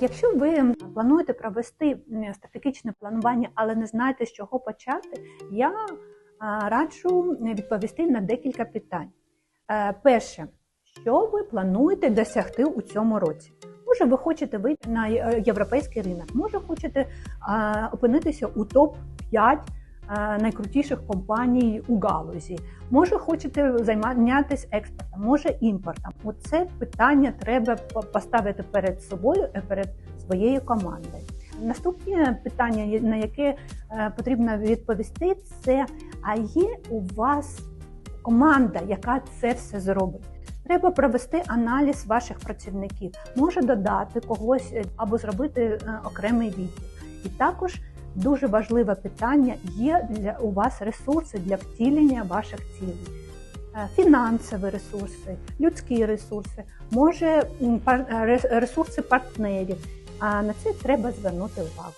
Якщо ви плануєте провести стратегічне планування, але не знаєте, з чого почати, я раджу відповісти на декілька питань. Е, Перше, що ви плануєте досягти у цьому році? Може, ви хочете вийти на е, європейський ринок, може, хочете опинитися у топ 5 найкрутіших компаній у галузі. Може, хочете займатися експортом, може імпортом. Оце питання треба поставити перед собою і перед своєю командою. Наступне питання, на яке е, потрібно відповісти, це а є у вас команда, яка це все зробить? Треба провести аналіз ваших працівників, може додати когось е, або зробити е, окремий відділ. І також дуже важливе питання: є для у вас ресурси для втілення ваших цілей. Е, Фінансові ресурси, людські ресурси, може е, рес- ресурси партнерів. А на це треба звернути увагу.